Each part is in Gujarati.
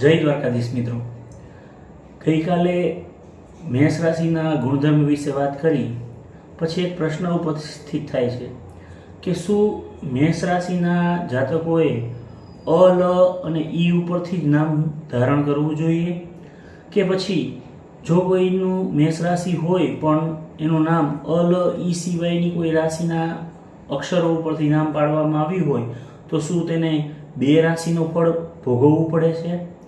જય દ્વારકાધીશ મિત્રો. ગઈકાલે મેષ રાશિના ગુણધર્મ વિશે વાત કરી, પછી એક પ્રશ્ન ઉપસ્થિત થાય છે કે શું મેષ રાશિના જાતકોએ અ, લ અને ઈ ઉપરથી જ નામ ધારણ કરવું જોઈએ? કે પછી જો કોઈનું મેષ રાશિ હોય, પણ એનું નામ અ, લ, ઈ સિવાયની કોઈ રાશિના અક્ષરો ઉપરથી નામ પાડવામાં આવ્યું હોય, તો શું તેને બે રાશિનું ફળ ભોગવવું પડે છે?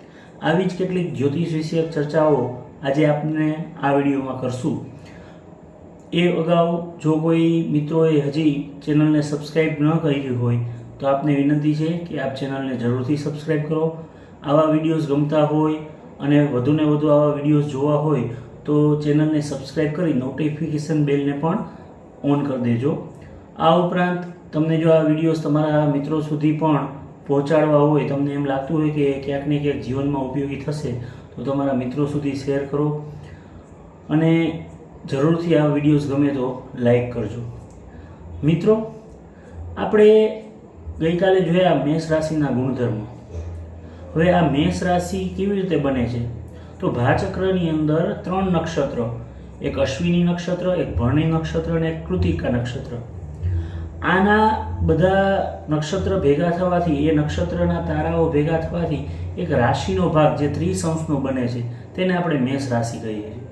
આવી જ કેટલીક જ્યોતિષ વિષયક ચર્ચાઓ આજે આપને આ વિડીયોમાં કરશું. એ અગાઉ જો કોઈ મિત્રોએ હજી ચેનલને સબસ્ક્રાઈબ ન કરી હોય, તો આપને વિનંતી છે કે આપ ચેનલને જરૂરથી સબસ્ક્રાઈબ કરો. આવા વિડીયોઝ ગમતા હોય અને વધુને વધુ આવા વિડીયોઝ જોવા હોય, તો ચેનલને સબસ્ક્રાઈબ કરી નોટિફિકેશન બેલને પણ ઓન કરી દેજો. આ ઉપરાંત, તમને જો આ વિડીયોઝ તમારા મિત્રો સુધી પણ પહોંચાડવા હોય, તમને એમ લાગતું હોય કે ક્યાંક ને ક્યાંક જીવનમાં ઉપયોગી થશે, તો તમારા મિત્રો સુધી શેર કરો. અને જરૂરથી આ વિડીયોઝ ગમે તો લાઈક કરજો. મિત્રો, આપણે ગઈકાલે જોયા મેષ રાશિના ગુણધર્મો. હવે આ મેષ રાશિ કેવી રીતે બને છે? તો ભાચક્રની અંદર ત્રણ નક્ષત્ર, એક અશ્વિની નક્ષત્ર, એક ભરણી નક્ષત્ર અને એક કૃતિકા નક્ષત્ર. આના બધા નક્ષત્ર ભેગા થવાથી, એ નક્ષત્રના તારાઓ ભેગા થવાથી એક રાશિનો ભાગ, જે ત્રિસંશનો બને છે, તેને આપણે મેષ રાશિ કહીએ. છીએ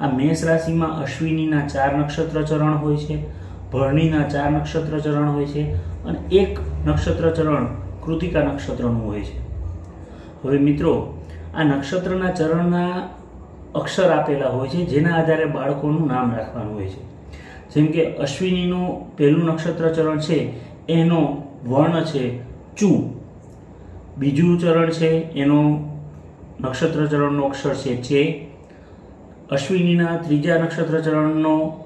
આ મેષ રાશિમાં અશ્વિનીના ચાર નક્ષત્ર ચરણ હોય છે, ભરણીના ચાર નક્ષત્ર ચરણ હોય છે, અને એક નક્ષત્ર ચરણ કૃતિકા નક્ષત્રનું હોય છે. હવે મિત્રો, આ નક્ષત્રના ચરણના અક્ષર આપેલા હોય છે, જેના આધારે બાળકોનું નામ રાખવાનું હોય છે. જેમ કે અશ્વિનીનું પહેલું નક્ષત્ર ચરણ છે, એનો વર્ણ છે ચુ. બીજું ચરણ છે, એનો નક્ષત્ર ચરણનો અક્ષર છે ચે અશ્વિનીના ત્રીજા નક્ષત્ર ચરણનો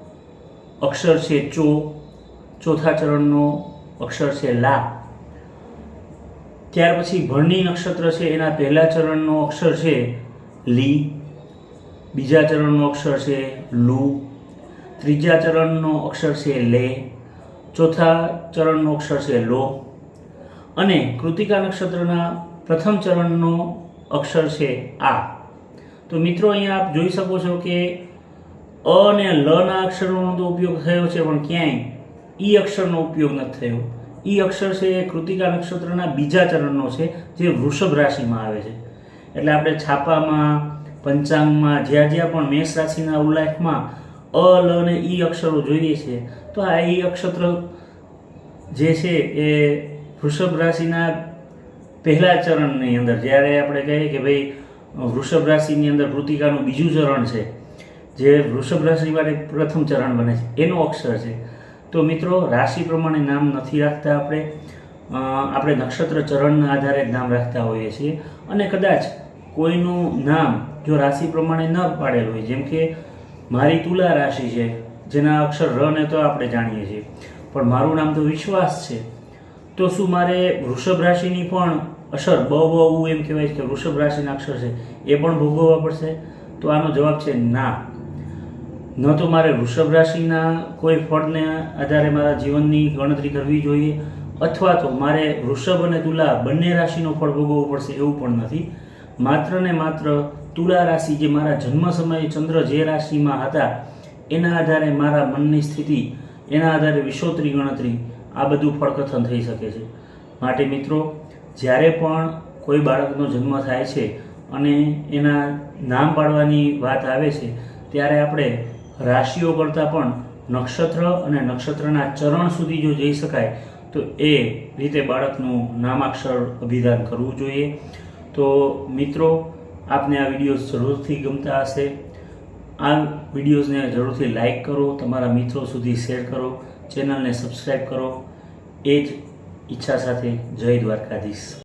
અક્ષર છે ચો. ચોથા ચરણનો અક્ષર છે લા. ત્યાર પછી ભરણી નક્ષત્ર છે, એના પહેલા ચરણનો અક્ષર છે લી. બીજા ચરણનો અક્ષર છે લુ. ત્રીજા ચરણનો અક્ષર છે લે, ચોથા ચરણનો અક્ષર છે લો. અને કૃતિકા નક્ષત્રના પ્રથમ ચરણનો અક્ષર છે આ. તો મિત્રો અહીંયા આપ જોઈ શકો છો કે અ અને લ ના અક્ષરોનો તો ઉપયોગ થયો છે, પણ ક્યાંય ઈ અક્ષરનો ઉપયોગ નથી થયો. ઈ અક્ષર છે એ કૃતિકા નક્ષત્રના બીજા ચરણનો છે, જે વૃષભ રાશિમાં આવે છે. એટલે આપણે છાપામાં, પંચાંગમાં, જ્યાં જ્યાં પણ મેષ રાશિના ઉલ્લેખમાં અ, લ અને ઈ અક્ષરો જોઈએ છે, તો આ ઈ અક્ષર જે છે એ વૃષભ રાશિના પહેલા ચરણની અંદર, જ્યારે આપણે કહીએ કે ભાઈ, વૃષભ રાશિની અંદર કૃતિકાનું બીજું ચરણ છે, જે વૃષભ રાશિ માટે પ્રથમ ચરણ બને છે, એનો અક્ષર છે. તો મિત્રો, રાશિ પ્રમાણે નામ નથી રાખતા આપણે. આપણે નક્ષત્ર ચરણના આધારે જ નામ રાખતા હોઈએ છીએ. અને કદાચ કોઈનું નામ જો રાશિ પ્રમાણે ન પાડેલું હોય, જેમ કે મારી તુલા રાશિ છે, જેના અક્ષર રને તો આપણે જાણીએ છીએ, પણ મારું નામ તો વિશ્વાસ છે. તો શું મારે વૃષભ રાશિની પણ અસર બહુ બહુ એમ કહેવાય છે કે વૃષભ રાશિના અક્ષર છે, એ પણ ભોગવવા પડશે? તો આનો જવાબ છે ના. ન તો મારે વૃષભ રાશિના કોઈ ફળને આધારે મારા જીવનની ગણતરી કરવી જોઈએ, અથવા તો મારે વૃષભ અને તુલા બંને રાશિનો ફળ ભોગવવો પડશે એવું પણ નથી. માત્ર ને માત્ર તુલા રાશિ જે મારા જન્મ સમયે ચંદ્ર જે રાશિમાં હતા, એના આધારે મારા મનની સ્થિતિ, એના આધારે વિશ્વોત્તરી ગણતરી, આ બધું ફળકથન થઈ શકે છે. માટે મિત્રો, જ્યારે પણ કોઈ બાળકનો જન્મ થાય છે અને એના નામ પાડવાની વાત આવે છે, ત્યારે આપણે રાશિઓ કરતાં પણ નક્ષત્ર અને નક્ષત્રના ચરણ સુધી જો જઈ શકાય, તો એ રીતે બાળકનું નામાક્ષર અભિધાન કરવું જોઈએ. તો મિત્રો આપને આ વિડીયોઝ જરૂરથી ગમતા હશે. આ વિડીયોઝને જરૂરથી લાઇક કરો, તમારા મિત્રો સુધી શેર કરો, ચેનલને સબસ્ક્રાઈબ કરો. એ જ ઈચ્છા સાથે જય દ્વારકાધીશ.